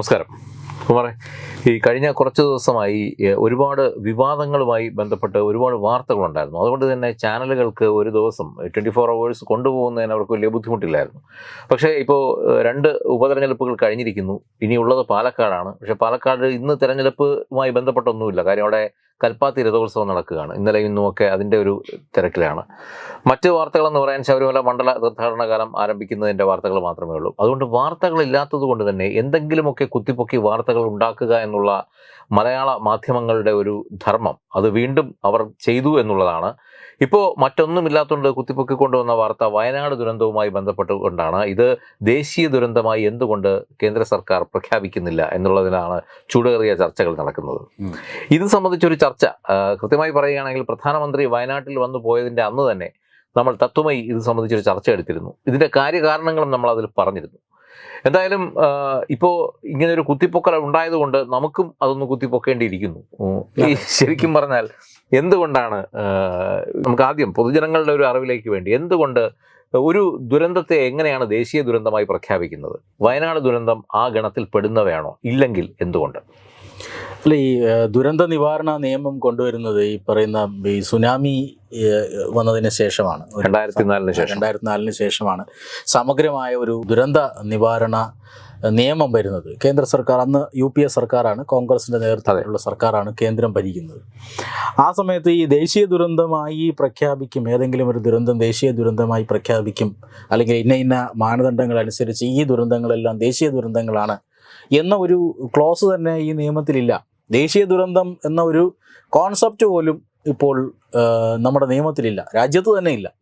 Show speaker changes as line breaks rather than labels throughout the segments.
നമസ്കാരം. കുമാറെ ഈ കഴിഞ്ഞ കുറച്ച് ദിവസമായി ഒരുപാട് വിവാദങ്ങളുമായി ബന്ധപ്പെട്ട് ഒരുപാട് വാർത്തകളുണ്ടായിരുന്നു. അതുകൊണ്ട് തന്നെ ചാനലുകൾക്ക് ഒരു ദിവസം ട്വന്റി ഫോർ അവേഴ്സ് കൊണ്ടുപോകുന്നതിന് അവർക്ക് വലിയ ബുദ്ധിമുട്ടില്ലായിരുന്നു. പക്ഷേ ഇപ്പോൾ രണ്ട് ഉപതെരഞ്ഞെടുപ്പുകൾ കഴിഞ്ഞിരിക്കുന്നു. ഇനിയുള്ളത് പാലക്കാടാണ്. പക്ഷേ പാലക്കാട് ഇന്ന് തെരഞ്ഞെടുപ്പുമായി ബന്ധപ്പെട്ടൊന്നുമില്ല. കാര്യം അവിടെ കൽപ്പാത്തി രഥോത്സവം നടക്കുകയാണ്. ഇന്നലെ ഇന്നുമൊക്കെ അതിന്റെ ഒരു തിരക്കിലാണ്. മറ്റ് വാർത്തകളെന്ന് പറയാൻ ശബരിമല മണ്ഡല തീർത്ഥാടന കാലം ആരംഭിക്കുന്നതിന്റെ വാർത്തകൾ മാത്രമേ ഉള്ളൂ. അതുകൊണ്ട് വാർത്തകളില്ലാത്തത് കൊണ്ട് തന്നെ എന്തെങ്കിലുമൊക്കെ കുത്തിപ്പൊക്കി വാർത്തകൾ ഉണ്ടാക്കുക എന്നുള്ള മലയാള മാധ്യമങ്ങളുടെ ഒരു ധർമ്മം. അത് വീണ്ടും അവർ ചെയ്തു എന്നുള്ളതാണ്. ഇപ്പോൾ മറ്റൊന്നുമില്ലാത്തതുകൊണ്ട് കുത്തിപ്പൊക്കി കൊണ്ടുവന്ന വാർത്ത വയനാട് ദുരന്തവുമായി ബന്ധപ്പെട്ടുകൊണ്ടാണ്. ഇത് ദേശീയ ദുരന്തമായി എന്തുകൊണ്ട് കേന്ദ്ര സർക്കാർ പ്രഖ്യാപിക്കുന്നില്ല എന്നുള്ളതിനാണ് ചൂടേറിയ ചർച്ചകൾ നടക്കുന്നത്. ഇത് സംബന്ധിച്ചൊരു ചർച്ച. കൃത്യമായി പറയുകയാണെങ്കിൽ പ്രധാനമന്ത്രി വയനാട്ടിൽ വന്നു പോയതിന്റെ അന്ന് തന്നെ നമ്മൾ തത്വമായി ഇത് സംബന്ധിച്ചൊരു ചർച്ച എടുത്തിരുന്നു. ഇതിന്റെ കാര്യകാരണങ്ങളും നമ്മൾ അതിൽ പറഞ്ഞിരുന്നു. എന്തായാലും ഇപ്പോൾ ഇങ്ങനെ ഒരു കുത്തിപ്പൊക്കൽ ഉണ്ടായതുകൊണ്ട് നമുക്കും അതൊന്ന് കുത്തിപ്പൊക്കേണ്ടിയിരിക്കുന്നു. ഈ ശരിക്കും പറഞ്ഞാൽ എന്തുകൊണ്ടാണ് നമുക്ക് ആദ്യം പൊതുജനങ്ങളുടെ ഒരു അറിവിലേക്ക് വേണ്ടി എന്തുകൊണ്ട് ഒരു ദുരന്തത്തെ എങ്ങനെയാണ് ദേശീയ ദുരന്തമായി പ്രഖ്യാപിക്കുന്നത്? വയനാട് ദുരന്തം ആ ഗണത്തിൽ പെടുന്നവയാണോ? ഇല്ലെങ്കിൽ എന്തുകൊണ്ട്?
അല്ല ഈ ദുരന്ത നിവാരണ നിയമം കൊണ്ടുവരുന്നത് ഈ പറയുന്ന ഈ സുനാമി വന്നതിന് ശേഷമാണ്.
രണ്ടായിരത്തി നാലിന് ശേഷം.
രണ്ടായിരത്തി നാലിന് ശേഷമാണ് സമഗ്രമായ ഒരു ദുരന്ത നിവാരണ നിയമം വരുന്നത്. കേന്ദ്ര സർക്കാർ അന്ന് യു പി എ സർക്കാരാണ് കോൺഗ്രസിന്റെ നേതൃത്വത്തിലുള്ള സർക്കാരാണ് കേന്ദ്രം ഭരിക്കുന്നത്. ആ സമയത്ത് ഈ ദേശീയ ദുരന്തമായി പ്രഖ്യാപിക്കും ഏതെങ്കിലും ഒരു ദുരന്തം ദേശീയ ദുരന്തമായി പ്രഖ്യാപിക്കും അല്ലെങ്കിൽ ഇന്ന ഇന്ന മാനദണ്ഡങ്ങൾ അനുസരിച്ച് ഈ ദുരന്തങ്ങളെല്ലാം ദേശീയ ദുരന്തങ്ങളാണ് എന്ന ഒരു ക്ലോസ് തന്നെ ഈ നിയമത്തിലില്ല. ദേശീയ ദുരന്തം എന്ന ഒരു കോൺസെപ്റ്റ് പോലും ഇപ്പോൾ നമ്മുടെ നിയമത്തിലില്ല. രാജ്യത്ത് തന്നെ ഇല്ല.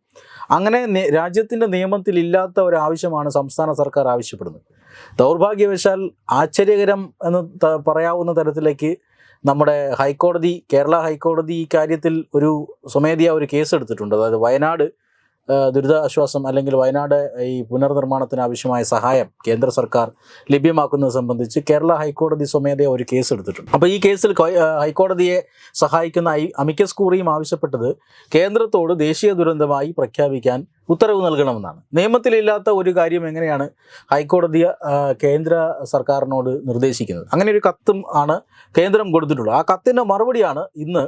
അങ്ങനെ രാജ്യത്തിന്റെ നിയമത്തിലില്ലാത്ത ഒരു ആവശ്യമാണ് സംസ്ഥാന സർക്കാർ ആവശ്യപ്പെടുന്നത്. ദൗർഭാഗ്യവശാൽ ആശ്ചര്യകരം എന്ന് പറയാവുന്ന തരത്തിലേക്ക് നമ്മുടെ ഹൈക്കോടതി കേരള ഹൈക്കോടതി ഈ കാര്യത്തിൽ ഒരു സ്വമേധിയ ഒരു കേസ് എടുത്തിട്ടുണ്ട് അതായത് വയനാട് ദുരിതാശ്വാസം അല്ലെങ്കിൽ വയനാട് ഈ പുനർനിർമ്മാണത്തിന് ആവശ്യമായ സഹായം കേന്ദ്ര സർക്കാർ ലഭ്യമാക്കുന്നത് സംബന്ധിച്ച് കേരള ഹൈക്കോടതി സ്വമേധയ ഒരു കേസ് എടുത്തിട്ടുണ്ട്. അപ്പോൾ ഈ കേസിൽ ഹൈക്കോടതിയെ സഹായിക്കുന്ന അമിക്കസ് കൂറിയും ആവശ്യപ്പെട്ടത് കേന്ദ്രത്തോട് ദേശീയ ദുരന്തമായി പ്രഖ്യാപിക്കാൻ ഉത്തരവ് നൽകണമെന്നാണ്. നിയമത്തിലില്ലാത്ത ഒരു കാര്യം എങ്ങനെയാണ് ഹൈക്കോടതി കേന്ദ്ര സർക്കാരിനോട് നിർദ്ദേശിക്കുന്നത്? അങ്ങനെ ഒരു കത്തും ആണ് കേന്ദ്രം കൊടുത്തിട്ടുള്ളത്. ആ കത്തിന്റെ മറുപടിയാണ് ഇന്ന്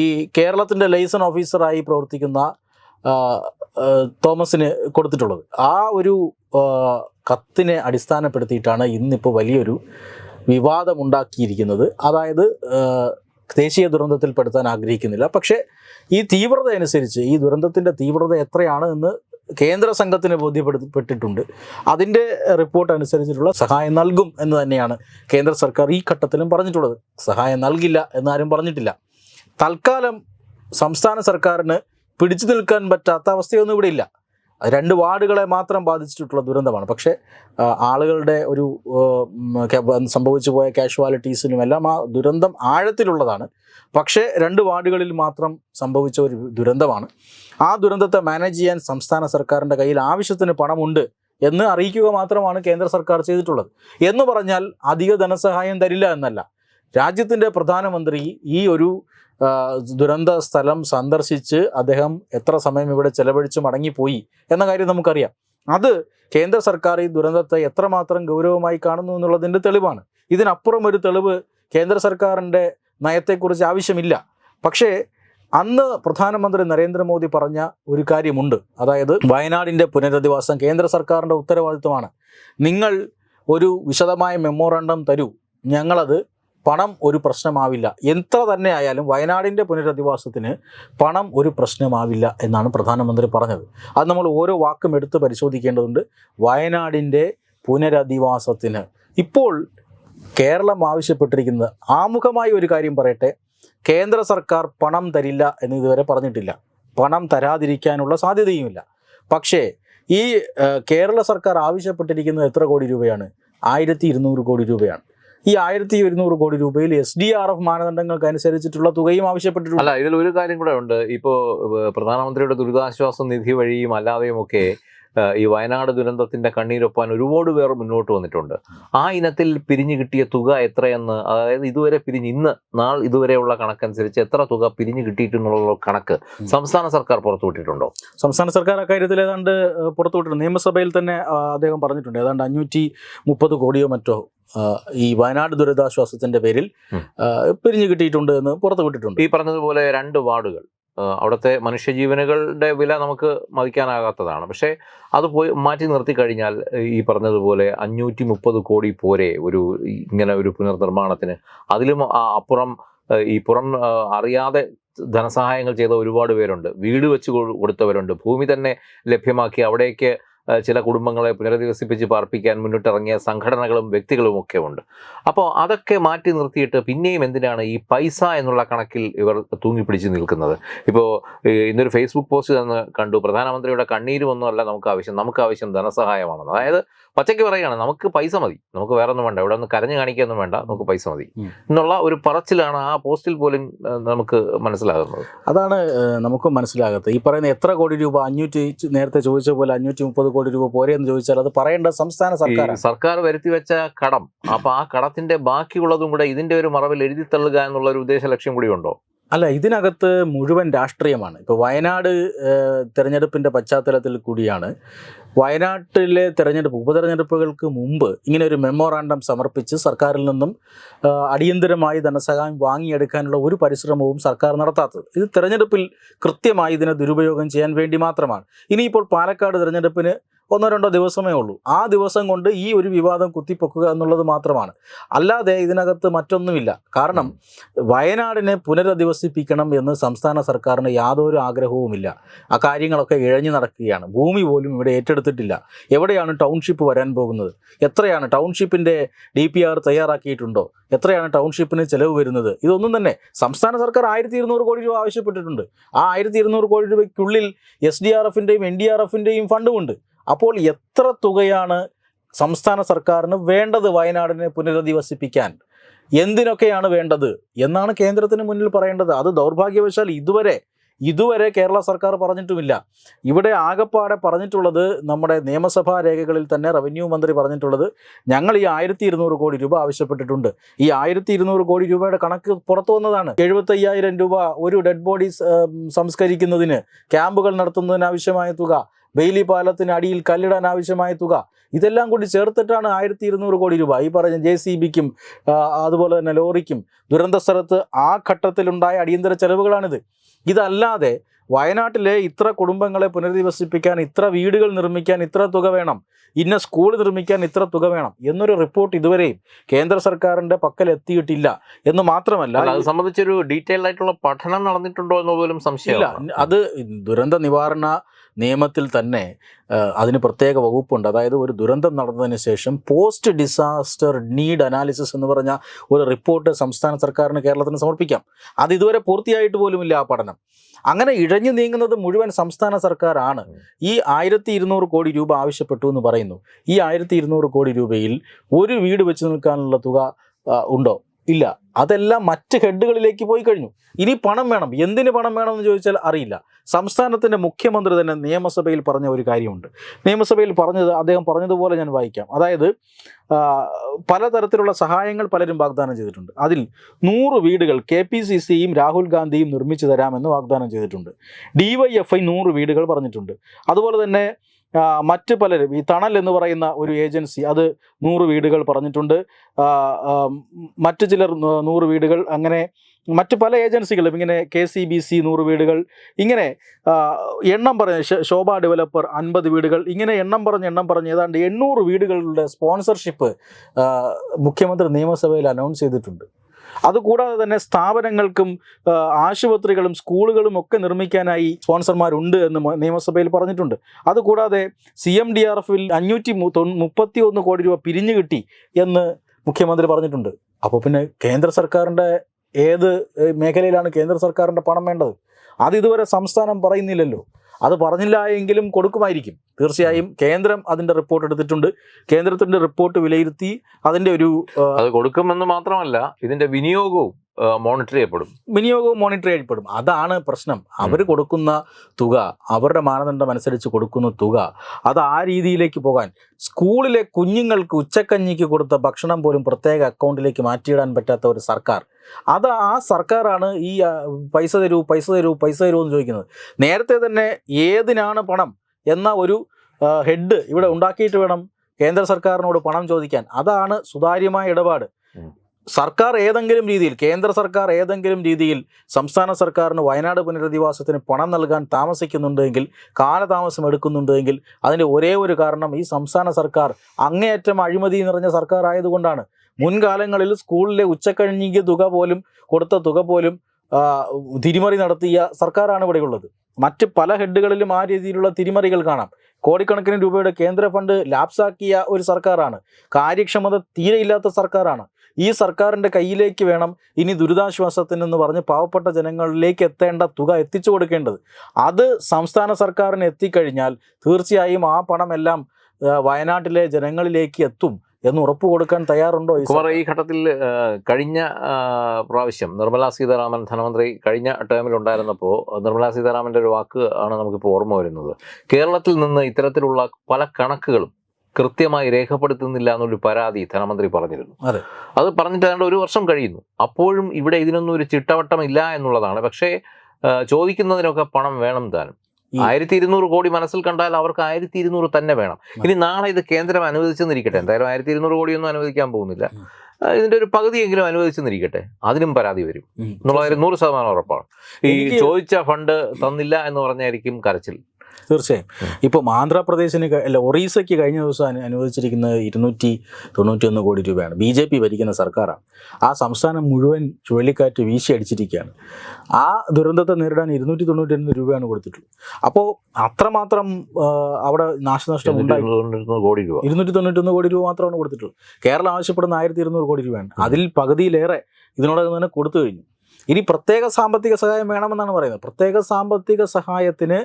ഈ കേരളത്തിന്റെ ലൈസൺ ഓഫീസറായി പ്രവർത്തിക്കുന്ന തോമസിന് കൊടുത്തിട്ടുള്ളത്. ആ ഒരു കത്തിനെ അടിസ്ഥാനപ്പെടുത്തിയിട്ടാണ് ഇന്നിപ്പോൾ വലിയൊരു വിവാദമുണ്ടാക്കിയിരിക്കുന്നത്. അതായത് ദേശീയ ദുരന്തത്തിൽപ്പെടുത്താൻ ആഗ്രഹിക്കുന്നില്ല. പക്ഷേ ഈ തീവ്രത അനുസരിച്ച് ഈ ദുരന്തത്തിന്റെ തീവ്രത എത്രയാണ് എന്ന് കേന്ദ്ര സംഘത്തിന് ബോധ്യപ്പെടുത്തപ്പെട്ടിട്ടുണ്ട്. അതിന്റെ റിപ്പോർട്ട് അനുസരിച്ചിട്ടുള്ള സഹായം നൽകും എന്ന് തന്നെയാണ് കേന്ദ്ര സർക്കാർ ഈ ഘട്ടത്തിലും പറഞ്ഞിട്ടുള്ളത്. സഹായം നൽകില്ല എന്നാരും പറഞ്ഞിട്ടില്ല. തൽക്കാലം സംസ്ഥാന സർക്കാരിന് പിടിച്ചു നിൽക്കാൻ പറ്റാത്ത അവസ്ഥയൊന്നും ഇവിടെ ഇല്ല. രണ്ട് വാർഡുകളെ മാത്രം ബാധിച്ചിട്ടുള്ള ദുരന്തമാണ്. പക്ഷേ ആളുകളുടെ ഒരു സംഭവിച്ചു പോയ കാഷ്വാലിറ്റീസിനും എല്ലാം ആ ദുരന്തം ആഴത്തിലുള്ളതാണ്. പക്ഷേ രണ്ട് വാർഡുകളിൽ മാത്രം സംഭവിച്ച ഒരു ദുരന്തമാണ്. ആ ദുരന്തത്തെ മാനേജ് ചെയ്യാൻ സംസ്ഥാന സർക്കാരിന്റെ കയ്യിൽ ആവശ്യത്തിന് പണമുണ്ട് എന്ന് അറിയിക്കുക മാത്രമാണ് കേന്ദ്ര സർക്കാർ ചെയ്തിട്ടുള്ളത്. എന്ന് പറഞ്ഞാൽ അധിക ധനസഹായം തരില്ല എന്നല്ല. രാജ്യത്തിന്റെ പ്രധാനമന്ത്രി ഈ ഒരു ദുരന്ത സ്ഥലം സന്ദർശിച്ച് അദ്ദേഹം എത്ര സമയം ഇവിടെ ചെലവഴിച്ച് മടങ്ങിപ്പോയി എന്ന കാര്യം നമുക്കറിയാം. അത് കേന്ദ്ര സർക്കാർ ഈ ദുരന്തത്തെ എത്രമാത്രം ഗൗരവമായി കാണുന്നു എന്നുള്ളതിന്റെ തെളിവാണ്. ഇതിനപ്പുറം ഒരു തെളിവ് കേന്ദ്ര സർക്കാരിന്റെ നയത്തെക്കുറിച്ച് ആവശ്യമില്ല. പക്ഷേ അന്ന് പ്രധാനമന്ത്രി നരേന്ദ്രമോദി പറഞ്ഞ ഒരു കാര്യമുണ്ട്. അതായത് വയനാടിന്റെ പുനരധിവാസം കേന്ദ്ര സർക്കാരിന്റെ ഉത്തരവാദിത്വമാണ്. നിങ്ങൾ ഒരു വിശദമായ മെമ്മോറാണ്ടം തരൂ. ഞങ്ങളത് പണം ഒരു പ്രശ്നമാവില്ല. എത്ര തന്നെ ആയാലും വയനാടിന്റെ പുനരധിവാസത്തിന് പണം ഒരു പ്രശ്നമാവില്ല എന്നാണ് പ്രധാനമന്ത്രി പറഞ്ഞത്. അത് നമ്മൾ ഓരോ വാക്കും എടുത്ത് പരിശോധിക്കേണ്ടതുണ്ട്. വയനാടിന്റെ പുനരധിവാസത്തിന്. ഇപ്പോൾ കേരളം ആവശ്യപ്പെട്ടിരിക്കുന്നത് ആമുഖമായി ഒരു കാര്യം പറയട്ടെ. കേന്ദ്ര സർക്കാർ പണം തരില്ല എന്ന് ഇതുവരെ പറഞ്ഞിട്ടില്ല. പണം തരാതിരിക്കാനുള്ള സാധ്യതയുമില്ല. പക്ഷേ ഈ കേരള സർക്കാർ ആവശ്യപ്പെട്ടിരിക്കുന്നത് എത്ര കോടി രൂപയാണ്? ആയിരത്തി ഇരുന്നൂറ് കോടി രൂപയാണ്. ഈ ആയിരത്തി ഒരുന്നൂറ് കോടി രൂപയിൽ എസ് ഡി ആർ എഫ് മാനദണ്ഡങ്ങൾക്ക് അനുസരിച്ചിട്ടുള്ള തുകയും ആവശ്യപ്പെട്ടിട്ടുണ്ട്.
അല്ല ഇതിൽ ഒരു കാര്യം കൂടെ ഉണ്ട്. ഇപ്പോൾ പ്രധാനമന്ത്രിയുടെ ദുരിതാശ്വാസ നിധി വഴിയും അല്ലാതെയും ഒക്കെ ഈ വയനാട് ദുരന്തത്തിന്റെ കണ്ണീരൊപ്പാൻ ഒരുപാട് പേർ മുന്നോട്ട് വന്നിട്ടുണ്ട്. ആ ഇനത്തിൽ പിരിഞ്ഞു കിട്ടിയ തുക എത്രയെന്ന് അതായത് ഇതുവരെ പിരിഞ്ഞ് ഇന്ന് നാൾ ഇതുവരെയുള്ള കണക്കനുസരിച്ച് എത്ര തുക പിരിഞ്ഞു കിട്ടിയിട്ടുള്ള കണക്ക് സംസ്ഥാന സർക്കാർ പുറത്തുവിട്ടിട്ടുണ്ടോ
സംസ്ഥാന സർക്കാർ അക്കാര്യത്തിൽ ഏതാണ്ട് പുറത്തുവിട്ടിട്ടുണ്ട് നിയമസഭയിൽ തന്നെ അദ്ദേഹം പറഞ്ഞിട്ടുണ്ട്. ഏതാണ്ട് അഞ്ഞൂറ്റി മുപ്പത് കോടിയോ മറ്റോ ഈ വയനാട് ദുരിതാശ്വാസത്തിന്റെ പേരിൽ പിരിഞ്ഞു കിട്ടിയിട്ടുണ്ട് എന്ന് പുറത്തു വിട്ടിട്ടുണ്ട്.
ഈ പറഞ്ഞതുപോലെ രണ്ട് വാർഡുകൾ. അവിടുത്തെ മനുഷ്യജീവനുകളുടെ വില നമുക്ക് മതിക്കാനാകാത്തതാണ്. പക്ഷേ അത് പോയി മാറ്റി നിർത്തി കഴിഞ്ഞാൽ ഈ പറഞ്ഞതുപോലെ അഞ്ഞൂറ്റി മുപ്പത് കോടി പോരെ ഒരു ഇങ്ങനെ ഒരു പുനർനിർമ്മാണത്തിന്. അതിലും അപ്പുറം ഈ പുറം അറിയാതെ ധനസഹായങ്ങൾ ചെയ്ത ഒരുപാട് പേരുണ്ട്. വീട് വെച്ച് കൊടുത്തവരുണ്ട്. ഭൂമി തന്നെ ലഭ്യമാക്കി അവിടേക്ക് ചില കുടുംബങ്ങളെ പുനരധിവസിപ്പിച്ച് പാർപ്പിക്കാൻ മുന്നിട്ടിറങ്ങിയ സംഘടനകളും വ്യക്തികളും ഒക്കെ ഉണ്ട്. അപ്പോൾ അതൊക്കെ മാറ്റി നിർത്തിയിട്ട് പിന്നെയും എന്തിനാണ് ഈ പൈസ എന്നുള്ള കണക്കിൽ ഇവർ തൂങ്ങിപ്പിടിച്ച് നിൽക്കുന്നത്? ഇപ്പോൾ ഇന്നൊരു ഫേസ്ബുക്ക് പോസ്റ്റ് തന്നെ കണ്ടു. പ്രധാനമന്ത്രിയുടെ കണ്ണീരും ഒന്നുമല്ല നമുക്ക് ആവശ്യം. നമുക്ക് ആവശ്യം ധനസഹായമാണെന്ന്. അതായത് പച്ചയ്ക്ക് പറയുകയാണ് നമുക്ക് പൈസ മതി. നമുക്ക് വേറെ ഒന്നും വേണ്ട. ഇവിടെ ഒന്ന് കരഞ്ഞു കാണിക്കൊന്നും വേണ്ട. നമുക്ക് പൈസ മതി. എന്നുള്ള ഒരു പറച്ചിലാണ് ആ പോസ്റ്റിൽ പോലും നമുക്ക് മനസ്സിലാകുന്നത്.
അതാണ് നമുക്ക് മനസ്സിലാകാത്തത്. ഈ പറയുന്ന എത്ര കോടി രൂപ അഞ്ഞൂറ്റി നേരത്തെ ചോദിച്ച പോലെ അഞ്ഞൂറ്റി മുപ്പത് കോടി രൂപ പോരെ എന്ന് ചോദിച്ചാൽ അത് പറയേണ്ട സംസ്ഥാന സർക്കാർ
സർക്കാർ വരുത്തി വെച്ച കടം. അപ്പൊ ആ കടത്തിന്റെ ബാക്കിയുള്ളതും കൂടെ ഇതിന്റെ ഒരു മറവിൽ എഴുതി തള്ളുക എന്നുള്ള ഒരു ഉദ്ദേശ ലക്ഷ്യം കൂടി ഉണ്ടോ?
അല്ല ഇതിനകത്ത് മുഴുവൻ രാഷ്ട്രീയമാണ്. ഇപ്പോൾ വയനാട് തിരഞ്ഞെടുപ്പിന്റെ പശ്ചാത്തലത്തിൽ കൂടിയാണ്. വയനാട്ടിലെ തിരഞ്ഞെടുപ്പ് ഉപതെരഞ്ഞെടുപ്പുകൾക്ക് മുമ്പ് ഇങ്ങനെ ഒരു മെമ്മോറാണ്ടം സമർപ്പിച്ച് സർക്കാരിൽ നിന്നും അടിയന്തരമായി ധനസഹായം വാങ്ങിയെടുക്കാനുള്ള ഒരു പരിശ്രമവും സർക്കാർ നടത്താത്തത്. ഇത് തിരഞ്ഞെടുപ്പിൽ കൃത്യമായി ഇതിനെ ദുരുപയോഗം ചെയ്യാൻ വേണ്ടി മാത്രമാണ്. ഇനിയിപ്പോൾ പാലക്കാട് തെരഞ്ഞെടുപ്പിന് ഒന്നോ രണ്ടോ ദിവസമേ ഉള്ളൂ. ആ ദിവസം കൊണ്ട് ഈ ഒരു വിവാദം കുത്തിപ്പൊക്കുക എന്നുള്ളത് മാത്രമാണ്. അല്ലാതെ ഇതിനകത്ത് മറ്റൊന്നുമില്ല. കാരണം വയനാടിനെ പുനരധിവസിപ്പിക്കണം എന്ന് സംസ്ഥാന സർക്കാരിന് യാതൊരു ആഗ്രഹവുമില്ല. ആ കാര്യങ്ങളൊക്കെ ഇഴഞ്ഞു നടക്കുകയാണ്. ഭൂമി പോലും ഇവിടെ ഏറ്റെടുത്തിട്ടില്ല. എവിടെയാണ് ടൗൺഷിപ്പ് വരാൻ പോകുന്നത്? എത്രയാണ് ടൗൺഷിപ്പിന്റെ ഡി പി ആർ തയ്യാറാക്കിയിട്ടുണ്ടോ? എത്രയാണ് ടൗൺഷിപ്പിന് ചിലവ് വരുന്നത്? ഇതൊന്നും തന്നെ സംസ്ഥാന സർക്കാർ ആയിരത്തി ഇരുന്നൂറ് കോടി രൂപ ആവശ്യപ്പെട്ടിട്ടുണ്ട്. ആ ആയിരത്തി ഇരുന്നൂറ് കോടി രൂപയ്ക്കുള്ളിൽ എസ് ഡി ആർ എഫിന്റെയും എൻ ഡി ആർ എഫിന്റെയും ഫണ്ടുമുണ്ട്. അപ്പോൾ എത്ര തുകയാണ് സംസ്ഥാന സർക്കാരിന് വേണ്ടത് വയനാടിനെ പുനരധിവസിപ്പിക്കാൻ? എന്തിനൊക്കെയാണ് വേണ്ടത് എന്നാണ് കേന്ദ്രത്തിന് മുന്നിൽ പറയേണ്ടത്. അത് ദൗർഭാഗ്യവശാൽ ഇതുവരെ ഇതുവരെ കേരള സർക്കാർ പറഞ്ഞിട്ടുമില്ല. ഇവിടെ ആകപ്പാടെ പറഞ്ഞിട്ടുള്ളത് നമ്മുടെ നിയമസഭാ രേഖകളിൽ തന്നെ റവന്യൂ മന്ത്രി പറഞ്ഞിട്ടുള്ളത് ഞങ്ങൾ ഈ ആയിരത്തി ഇരുന്നൂറ് കോടി രൂപ ആവശ്യപ്പെട്ടിട്ടുണ്ട്. ഈ ആയിരത്തി ഇരുന്നൂറ് കോടി രൂപയുടെ കണക്ക് പുറത്തു വന്നതാണ്. എഴുപത്തയ്യായിരം രൂപ ഒരു ഡെഡ് ബോഡി സംസ്കരിക്കുന്നതിന് ക്യാമ്പുകൾ നടത്തുന്നതിന് ആവശ്യമായ തുക. ബെയിലി പാലത്തിന് അടിയിൽ കല്ലിടാൻ ആവശ്യമായ തുക. ഇതെല്ലാം കൂടി ചേർത്തിട്ടാണ് ആയിരത്തി ഇരുന്നൂറ് കോടി രൂപ. ഈ പറഞ്ഞ ജെ സി ബിക്കും അതുപോലെ തന്നെ ലോറിക്കും ദുരന്ത സ്ഥലത്ത് ആ ഘട്ടത്തിലുണ്ടായ അടിയന്തര ചെലവുകളാണിത്. ഇതല്ലാതെ വയനാട്ടിലെ ഇത്ര കുടുംബങ്ങളെ പുനരധിവസിപ്പിക്കാൻ ഇത്ര വീടുകൾ നിർമ്മിക്കാൻ ഇത്ര തുക വേണം ഇന്ന സ്കൂൾ നിർമ്മിക്കാൻ ഇത്ര തുക വേണം എന്നൊരു റിപ്പോർട്ട് ഇതുവരെയും കേന്ദ്ര സർക്കാരിന്റെ പക്കൽ എത്തിയിട്ടില്ല എന്ന് മാത്രമല്ല
അത് സംബന്ധിച്ചൊരു ഡീറ്റെയിൽഡ് ആയിട്ടുള്ള പഠനം നടന്നിട്ടുണ്ടോ എന്ന് പോലും സംശയമില്ല
അത് ദുരന്ത നിവാരണ നിയമത്തിൽ തന്നെ അതിന് പ്രത്യേക വകുപ്പുണ്ട്. അതായത് ഒരു ദുരന്തം നടന്നതിന് ശേഷം പോസ്റ്റ് ഡിസാസ്റ്റർ നീഡ് അനാലിസിസ് എന്ന് പറഞ്ഞ ഒരു റിപ്പോർട്ട് സംസ്ഥാന സർക്കാരിന് കേരളത്തിന് സമർപ്പിക്കാം. അത് ഇതുവരെ പൂർത്തിയായിട്ട് പോലുമില്ല ആ പഠനം. അങ്ങനെ ഇഴഞ്ഞു നീങ്ങുന്നത് മുഴുവൻ സംസ്ഥാന സർക്കാരാണ്. ഈ ആയിരത്തി ഇരുന്നൂറ് കോടി രൂപ ആവശ്യപ്പെട്ടു എന്ന് പറയുന്നു. ഈ ആയിരത്തി ഇരുന്നൂറ് കോടി രൂപയിൽ ഒരു വീട് വെച്ച് നിൽക്കാനുള്ള തുക ഉണ്ടോ? ഇല്ല. അതെല്ലാം മറ്റ് ഹെഡുകളിലേക്ക് പോയി കഴിഞ്ഞു. ഇനി പണം വേണം. എന്തിന് പണം വേണമെന്ന് ചോദിച്ചാൽ അറിയില്ല. സംസ്ഥാനത്തിന്റെ മുഖ്യമന്ത്രി തന്നെ നിയമസഭയിൽ പറഞ്ഞ ഒരു കാര്യമുണ്ട്. നിയമസഭയിൽ പറഞ്ഞത് അദ്ദേഹം പറഞ്ഞതുപോലെ ഞാൻ വായിക്കാം. അതായത് പലതരത്തിലുള്ള സഹായങ്ങൾ പലരും വാഗ്ദാനം ചെയ്തിട്ടുണ്ട്. അതിൽ നൂറ് വീടുകൾ കെ പി സി സിയും രാഹുൽ ഗാന്ധിയും നിർമ്മിച്ചു തരാമെന്ന് വാഗ്ദാനം ചെയ്തിട്ടുണ്ട്. ഡി വൈ എഫ് ഐ നൂറ് വീടുകൾ പറഞ്ഞിട്ടുണ്ട്. അതുപോലെ തന്നെ മറ്റ് പലരും ഈ തണൽ എന്ന് പറയുന്ന ഒരു ഏജൻസി അത് നൂറ് വീടുകൾ പറഞ്ഞിട്ടുണ്ട്. മറ്റു ചിലർ നൂറ് വീടുകൾ അങ്ങനെ മറ്റ് പല ഏജൻസികളും ഇങ്ങനെ കെ സി ബി സി നൂറ് വീടുകൾ ഇങ്ങനെ എണ്ണം പറഞ്ഞ ശോഭ ഡെവലപ്പർ അൻപത് വീടുകൾ ഇങ്ങനെ എണ്ണം പറഞ്ഞ് എണ്ണം പറഞ്ഞ് ഏതാണ്ട് എണ്ണൂറ് വീടുകളുടെ സ്പോൺസർഷിപ്പ് മുഖ്യമന്ത്രി നിയമസഭയിൽ അനൗൺസ് ചെയ്തിട്ടുണ്ട്. അതുകൂടാതെ തന്നെ സ്ഥാപനങ്ങൾക്കും ആശുപത്രികളും സ്കൂളുകളും ഒക്കെ നിർമ്മിക്കാനായി സ്പോൺസർമാരുണ്ട് എന്ന് നിയമസഭയിൽ പറഞ്ഞിട്ടുണ്ട്. അതുകൂടാതെ സി എം ഡി ആർ എഫിൽ അഞ്ഞൂറ്റി മുപ്പത്തി ഒന്ന് കോടി രൂപ പിരിഞ്ഞു കിട്ടി എന്ന് മുഖ്യമന്ത്രി പറഞ്ഞിട്ടുണ്ട്. അപ്പോൾ പിന്നെ കേന്ദ്ര സർക്കാരിന്റെ ഏത് മേഖലയിലാണ് കേന്ദ്ര സർക്കാരിന്റെ പണം വേണ്ടത്? അത് ഇതുവരെ സംസ്ഥാനം പറയുന്നില്ലല്ലോ. അത് പറഞ്ഞില്ല എങ്കിലും കൊടുക്കുമായിരിക്കും. തീർച്ചയായും കേന്ദ്രം അതിന്റെ റിപ്പോർട്ട് എടുത്തിട്ടുണ്ട്. കേന്ദ്രത്തിന്റെ റിപ്പോർട്ട് വിലയിരുത്തി അതിന്റെ ഒരു
അത് കൊടുക്കുമെന്ന് മാത്രമല്ല ഇതിന്റെ വിനിയോഗവും മോണിറ്റർ ചെയ്യപ്പെടും.
വിനിയോഗവും മോണിറ്റർ ചെയ്യപ്പെടും. അതാണ് പ്രശ്നം. അവർ കൊടുക്കുന്ന തുക അവരുടെ മാനദണ്ഡം അനുസരിച്ച് കൊടുക്കുന്ന തുക അത് ആ രീതിയിലേക്ക് പോകാൻ. സ്കൂളിലെ കുഞ്ഞുങ്ങൾക്ക് ഉച്ചക്കഞ്ഞിക്ക് കൊടുത്ത ഭക്ഷണം പോലും പ്രത്യേക അക്കൗണ്ടിലേക്ക് മാറ്റിയിടാൻ പറ്റാത്ത ഒരു സർക്കാർ. അത് ആ സർക്കാരാണ് ഈ പൈസ തരൂ പൈസ തരൂ പൈസ തരൂ എന്ന് ചോദിക്കുന്നത്. നേരത്തെ തന്നെ ഏതിനാണ് പണം എന്ന ഒരു ഹെഡ് ഇവിടെ ഉണ്ടാക്കിയിട്ട് വേണം കേന്ദ്ര സർക്കാരിനോട് പണം ചോദിക്കാൻ. അതാണ് സുതാര്യമായ ഇടപാട്. സർക്കാർ ഏതെങ്കിലും രീതിയിൽ കേന്ദ്ര സർക്കാർ ഏതെങ്കിലും രീതിയിൽ സംസ്ഥാന സർക്കാരിന് വയനാട് പുനരധിവാസത്തിന് പണം നൽകാൻ താമസിക്കുന്നുണ്ടെങ്കിൽ കാലതാമസം എടുക്കുന്നുണ്ടെങ്കിൽ അതിന്റെ ഒരേ ഒരു കാരണം ഈ സംസ്ഥാന സർക്കാർ അങ്ങേയറ്റം അഴിമതി നിറഞ്ഞ സർക്കാർ ആയതുകൊണ്ടാണ്. മുൻകാലങ്ങളിൽ സ്കൂളിലെ ഉച്ചക്കഴിഞ്ഞിക്ക് തുക പോലും കൊടുത്ത തുക പോലും തിരിമറി നടത്തിയ സർക്കാരാണ് ഇവിടെയുള്ളത് മറ്റ് പല ഹെഡുകളിലും ആ രീതിയിലുള്ള തിരിമറികൾ കാണാം. കോടിക്കണക്കിന് രൂപയുടെ കേന്ദ്ര ഫണ്ട് ലാപ്സാക്കിയ ഒരു സർക്കാരാണ്. കാര്യക്ഷമത തീരെയില്ലാത്ത സർക്കാരാണ്. ഈ സർക്കാരിന്റെ കയ്യിലേക്ക് വേണം ഇനി ദുരിതാശ്വാസത്തിനെന്ന് പറഞ്ഞ് പാവപ്പെട്ട ജനങ്ങളിലേക്ക് എത്തേണ്ട തുക എത്തിച്ചു കൊടുക്കേണ്ടത്. അത് സംസ്ഥാന സർക്കാരിന് എത്തിക്കഴിഞ്ഞാൽ തീർച്ചയായും ആ പണമെല്ലാം വയനാട്ടിലെ ജനങ്ങളിലേക്ക് എത്തും എന്ന് ഉറപ്പ് കൊടുക്കാൻ തയ്യാറുണ്ടോ ഈ
കുമാർ ഈ ഘട്ടത്തിൽ കഴിഞ്ഞ പ്രാവശ്യം നിർമ്മലാ സീതാരാമൻ ധനമന്ത്രി കഴിഞ്ഞ ടേമിൽ ഉണ്ടായിരുന്നപ്പോൾ നിർമ്മലാ സീതാരാമന്റെ ഒരു വാക്ക് ആണ് നമുക്കിപ്പോൾ ഓർമ്മ വരുന്നത്. കേരളത്തിൽ നിന്ന് ഇത്തരത്തിലുള്ള പല കണക്കുകളും കൃത്യമായി രേഖപ്പെടുത്തുന്നില്ല എന്നൊരു പരാതി ധനമന്ത്രി പറഞ്ഞിരുന്നു.
അതെ.
അത് പറഞ്ഞിട്ട് ഏതാണ്ട് ഒരു വർഷം കഴിയുന്നു. അപ്പോഴും ഇവിടെ ഇതിനൊന്നും ഒരു ചിട്ടവട്ടം ഇല്ല എന്നുള്ളതാണ്. പക്ഷേ ചോദിക്കുന്നതിനൊക്കെ പണം വേണം താനും. ആയിരത്തി ഇരുന്നൂറ് കോടി മനസ്സിൽ കണ്ടാൽ അവർക്ക് ആയിരത്തി ഇരുന്നൂറ് തന്നെ വേണം. ഇനി നാളെ ഇത് കേന്ദ്രം അനുവദിച്ചെന്നിരിക്കട്ടെ. എന്തായാലും ആയിരത്തി ഇരുന്നൂറ് കോടിയൊന്നും അനുവദിക്കാൻ പോകുന്നില്ല. ഇതിന്റെ ഒരു പകുതിയെങ്കിലും അനുവദിച്ചെന്നിരിക്കട്ടെ. അതിനും പരാതി വരും. എന്നുള്ള നൂറ് ശതമാനം ഉറപ്പാണ്. ഈ ചോദിച്ച ഫണ്ട് തന്നില്ല എന്ന് പറഞ്ഞായിരിക്കും കരച്ചിൽ.
തീർച്ചയായും.
ഇപ്പോൾ
ഇപ്പം ആന്ധ്രാപ്രദേശിന് അല്ല ഒറീസയ്ക്ക് കഴിഞ്ഞ ദിവസം അനു- അനുവദിച്ചിരിക്കുന്നത് ഇരുന്നൂറ്റി തൊണ്ണൂറ്റി ഒന്ന് കോടി രൂപയാണ് ബി ജെ പി ഭരിക്കുന്ന സർക്കാരാണ്. ആ സംസ്ഥാനം മുഴുവൻ ചുഴലിക്കാറ്റ് വീശിയടിച്ചിരിക്കുകയാണ്. ആ ദുരന്തത്തെ നേരിടാൻ ഇരുന്നൂറ്റി തൊണ്ണൂറ്റി ഒന്ന് രൂപയാണ് കൊടുത്തിട്ടുള്ളത്. അപ്പോൾ അത്രമാത്രം അവിടെ നാശനഷ്ടം ഉണ്ടായി.
കോടി രൂപ.
ഇരുന്നൂറ്റി തൊണ്ണൂറ്റൊന്ന് കോടി രൂപ മാത്രമാണ് കൊടുത്തിട്ടുള്ളത്. കേരളം ആവശ്യപ്പെടുന്ന ആയിരത്തി ഇരുന്നൂറ് കോടി രൂപയാണ്. അതിൽ പകുതിയിലേറെ ഇതിനോടകം തന്നെ കൊടുത്തു കഴിഞ്ഞു. ഇനി പ്രത്യേക സാമ്പത്തിക സഹായം വേണമെന്നാണ് പറയുന്നത്. പ്രത്യേക സാമ്പത്തിക സഹായത്തിന്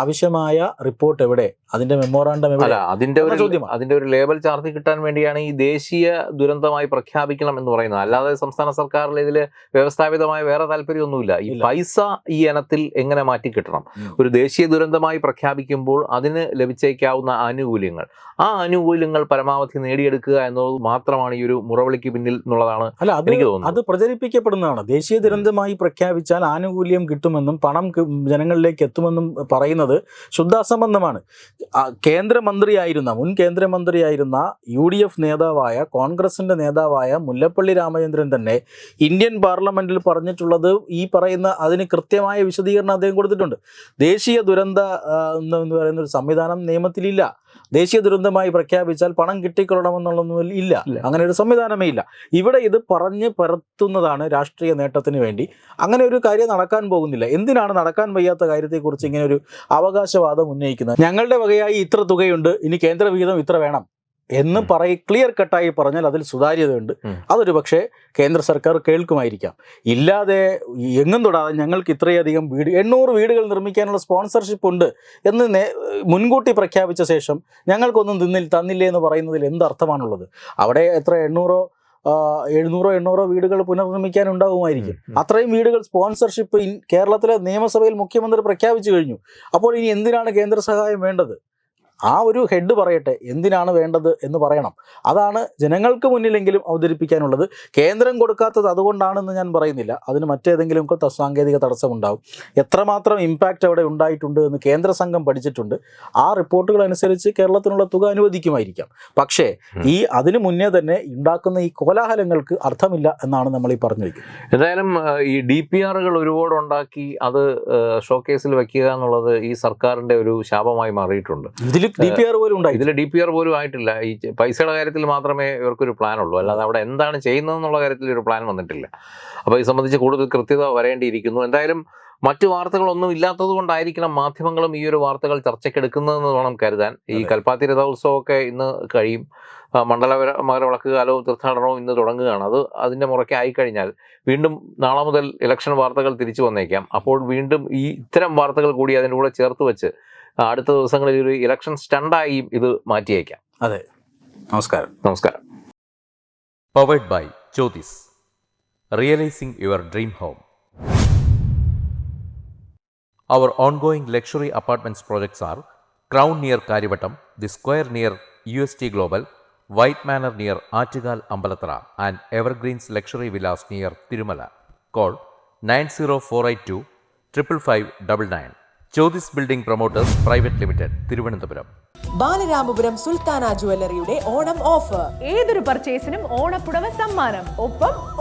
ആവശ്യമായ റിപ്പോർട്ട് എവിടെ? അതിന്റെ മെമ്മോറാണ്ടം
അല്ല
എവിടെ
അതിന്റെ ഒരു
ചോദ്യം
അതിന്റെ ഒരു ലേബൽ ചാർത്തി കിട്ടാൻ വേണ്ടിയാണ് ഈ ദേശീയ ദുരന്തമായി പ്രഖ്യാപിക്കണം എന്ന് പറയുന്നത്. അല്ലാതെ സംസ്ഥാന സർക്കാരിൽ ഇതിൽ വ്യവസ്ഥാപിതമായ വേറെ താല്പര്യമൊന്നുമില്ല. ഈ പൈസ ഈ ഇനത്തിൽ എങ്ങനെ മാറ്റി കിട്ടണം? ഒരു ദേശീയ ദുരന്തമായി പ്രഖ്യാപിക്കുമ്പോൾ അതിന് ലഭിച്ചേക്കാവുന്ന ആനുകൂല്യങ്ങൾ. ആ ആനുകൂല്യങ്ങൾ പരമാവധി നേടിയെടുക്കുക എന്നത് മാത്രമാണ് ഈ ഒരു മുറവിളിക്ക് പിന്നിൽ എന്നുള്ളതാണ് എനിക്ക് തോന്നുന്നു
അത് പ്രചരിപ്പിക്കപ്പെടുന്നതാണ്. ദേശീയ ദുരന്തമായി പ്രഖ്യാപിച്ചാൽ ആനുകൂല്യം കിട്ടുമെന്നും പണം ജനങ്ങളിലേക്ക് എത്തുമെന്നും പറയുന്നത് ശുദ്ധാസംബന്ധമാണ്. കേന്ദ്രമന്ത്രിയായിരുന്ന മുൻ കേന്ദ്രമന്ത്രിയായിരുന്ന യു ഡി എഫ് നേതാവായ കോൺഗ്രസിന്റെ നേതാവായ മുല്ലപ്പള്ളി രാമചന്ദ്രൻ തന്നെ ഇന്ത്യൻ പാർലമെന്റിൽ പറഞ്ഞിട്ടുള്ളത് ഈ പറയുന്ന അതിന് കൃത്യമായ വിശദീകരണം അദ്ദേഹം കൊടുത്തിട്ടുണ്ട്. ദേശീയ ദുരന്ത എന്ന് പറയുന്ന ഒരു സംവിധാനം നിയമത്തിലില്ല. ദേശീയ ദുരന്തമായി പ്രഖ്യാപിച്ചാൽ പണം കിട്ടിക്കൊള്ളണമെന്നുള്ളൊന്നും ഇല്ല. അങ്ങനെ ഒരു സംവിധാനമേ ഇല്ല. ഇവിടെ ഇത് പറഞ്ഞ് പരത്തുന്നതാണ് രാഷ്ട്രീയ നേട്ടത്തിന് വേണ്ടി. അങ്ങനെ ഒരു കാര്യം നടക്കാൻ പോകുന്നില്ല. എന്തിനാണ് നടക്കാൻ വയ്യാത്ത കാര്യത്തെക്കുറിച്ച് ഇങ്ങനെ ഒരു അവകാശവാദം ഉന്നയിക്കുന്നത്? ഞങ്ങളുടെ വകയായി ഇത്ര തുകയുണ്ട്. ഇനി കേന്ദ്ര വിഹിതം ഇത്ര വേണം. എന്ന് പറയ ക്ലിയർ കട്ടായി പറഞ്ഞാൽ അതിൽ സുതാര്യതയുണ്ട്. അതൊരു പക്ഷേ കേന്ദ്ര സർക്കാർ കേൾക്കുമായിരിക്കാം. ഇല്ലാതെ എങ്ങും തൊടാതെ ഞങ്ങൾക്ക് ഇത്രയധികം വീട് എണ്ണൂറ് വീടുകൾ നിർമ്മിക്കാനുള്ള സ്പോൺസർഷിപ്പ് ഉണ്ട് എന്ന് നേ- മുൻകൂട്ടി പ്രഖ്യാപിച്ച ശേഷം ഞങ്ങൾക്കൊന്നും തിന്നിൽ തന്നില്ലേ എന്ന് പറയുന്നതിൽ എന്ത് അർത്ഥമാണുള്ളത്? അവിടെ എത്ര എണ്ണൂറോ എഴുന്നൂറോ എണ്ണൂറോ വീടുകൾ പുനർനിർമ്മിക്കാൻ ഉണ്ടാകുമായിരിക്കും. അത്രയും വീടുകൾ സ്പോൺസർഷിപ്പ് കേരളത്തിലെ നിയമസഭയിൽ മുഖ്യമന്ത്രി പ്രഖ്യാപിച്ചു കഴിഞ്ഞു. അപ്പോൾ ഇനി എന്തിനാണ് കേന്ദ്ര സഹായം വേണ്ടത്? ആ ഒരു ഹെഡ് പറയട്ടെ എന്തിനാണ് വേണ്ടത് എന്ന് പറയണം. അതാണ് ജനങ്ങൾക്ക് മുന്നിലെങ്കിലും അവതരിപ്പിക്കാനുള്ളത്. കേന്ദ്രം കൊടുക്കാത്തത് അതുകൊണ്ടാണെന്ന് ഞാൻ പറയുന്നില്ല. അതിന് മറ്റേതെങ്കിലും ഒക്കെ സാങ്കേതിക തടസ്സമുണ്ടാവും. എത്രമാത്രം ഇമ്പാക്റ്റ് അവിടെ ഉണ്ടായിട്ടുണ്ട് എന്ന് കേന്ദ്ര സംഘം പഠിച്ചിട്ടുണ്ട്. ആ റിപ്പോർട്ടുകൾ അനുസരിച്ച് കേരളത്തിനുള്ള തുക അനുവദിക്കുമായിരിക്കാം. പക്ഷേ ഈ അതിനു മുന്നേ തന്നെ ഉണ്ടാക്കുന്ന ഈ കോലാഹലങ്ങൾക്ക് അർത്ഥമില്ല എന്നാണ് നമ്മൾ ഈ പറഞ്ഞു വയ്ക്കുന്നത്
എന്തായാലും ഈ ഡി പി ആറുകൾ ഒരുപാട് ഉണ്ടാക്കി അത് ഷോക്കേസിൽ വെക്കുക എന്നുള്ളത് ഈ സർക്കാരിന്റെ ഒരു ശാപമായി മാറിയിട്ടുണ്ട്.
ഇതിൽ
ഇതിൽ ഡി പി ആർ പോലും ആയിട്ടില്ല. ഈ പൈസയുടെ കാര്യത്തിൽ മാത്രമേ ഇവർക്കൊരു പ്ലാൻ ഉള്ളൂ അല്ലാതെ അവിടെ എന്താണ് ചെയ്യുന്നതെന്നുള്ള കാര്യത്തിൽ ഒരു പ്ലാൻ വന്നിട്ടില്ല. അപ്പോൾ ഇത് സംബന്ധിച്ച് കൂടുതൽ കൃത്യത വരേണ്ടിയിരിക്കുന്നു. എന്തായാലും മറ്റു വാർത്തകളൊന്നും ഇല്ലാത്തത് കൊണ്ടായിരിക്കണം മാധ്യമങ്ങളും ഈ ഒരു വാർത്തകൾ ചർച്ചയ്ക്കെടുക്കുന്നതെന്ന് വേണം കരുതാൻ. ഈ. കൽപ്പാത്തി രഥോത്സവമൊക്കെ ഇന്ന് കഴിയും. മണ്ഡലപര മകരവിളക്ക് കാലവും തീർത്ഥാടനവും ഇന്ന് തുടങ്ങുകയാണ്. അത് അതിന്റെ മുറയ്ക്ക് ആയിക്കഴിഞ്ഞാൽ വീണ്ടും നാളെ മുതൽ ഇലക്ഷൻ വാർത്തകൾ തിരിച്ചു വന്നേക്കാം. അപ്പോൾ വീണ്ടും ഈ ഇത്തരം വാർത്തകൾ കൂടി അതിന്റെ കൂടെ ചേർത്ത് വെച്ച് അടുത്ത ദിവസങ്ങളിൽ ഒരു ഇലക്ഷൻ സ്റ്റണ്ടായി ഇത് മാറ്റിയേക്കാം.
അതെ. നമസ്കാരം.
നമസ്കാരം. Powered by Jyothis realising your dream home our ongoing luxury apartments projects are crown near Kariavattom the square near U S T global white manor near Attukal Ambalathara and evergreens luxury villas near Thirumala call nine zero four eight two triple five double nine Jyothis building promoters private limited Thiruvananthapuram.
Balaramapuram Sultana ജുവല്ലറിയുടെ Onam offer.
ഏതൊരു പർച്ചേസിനും ഓണപ്പുടവ സമ്മാനം. ഒപ്പം